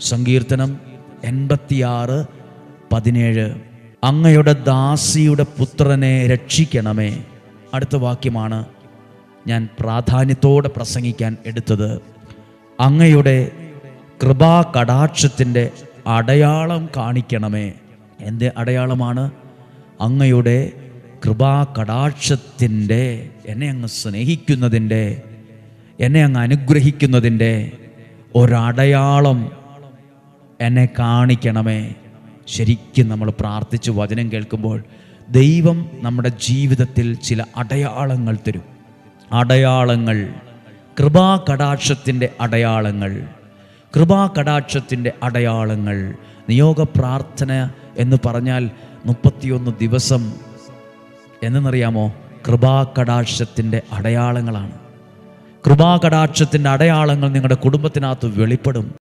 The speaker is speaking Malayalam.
സങ്കീർത്തനം എൺപത്തിയാറ് പതിനേഴ്. അങ്ങയുടെ ദാസിയുടെ പുത്രനെ രക്ഷിക്കണമേ. അടുത്ത വാക്യമാണ് ഞാൻ പ്രാധാന്യത്തോടെ പ്രസംഗിക്കാൻ എടുത്തത്. അങ്ങയുടെ കൃപാ കടാക്ഷത്തിന്റെ അടയാളം കാണിക്കണമേ. എന്റെ അടയാളമാണ്? അങ്ങയുടെ കൃപാ കടാക്ഷത്തിന്റെ എന്നെ അങ്ങ് സ്നേഹിക്കുന്നതിന്റെ എന്നെ അങ്ങ് അനുഗ്രഹിക്കുന്നതിന്റെ ഒരടയാളം എന്നെ കാണിക്കണമേ. ശരിക്കും നമ്മൾ പ്രാർത്ഥിച്ച് വചനം കേൾക്കുമ്പോൾ ദൈവം നമ്മുടെ ജീവിതത്തിൽ ചില അടയാളങ്ങൾ തരും. അടയാളങ്ങൾ. കൃപാ കടാക്ഷത്തിന്റെ അടയാളങ്ങൾ. കൃപാ കടാക്ഷത്തിന്റെ അടയാളങ്ങൾ. നിയോഗ പ്രാർത്ഥന എന്ന് പറഞ്ഞാൽ മുപ്പത്തിയൊന്ന് ദിവസം എന്നറിയാമോ? കൃപാ കടാക്ഷത്തിന്റെ അടയാളങ്ങളാണ്. കൃപാ കടാക്ഷത്തിന്റെ അടയാളങ്ങൾ നിങ്ങളുടെ കുടുംബത്തിനകത്ത് വെളിപ്പെടും.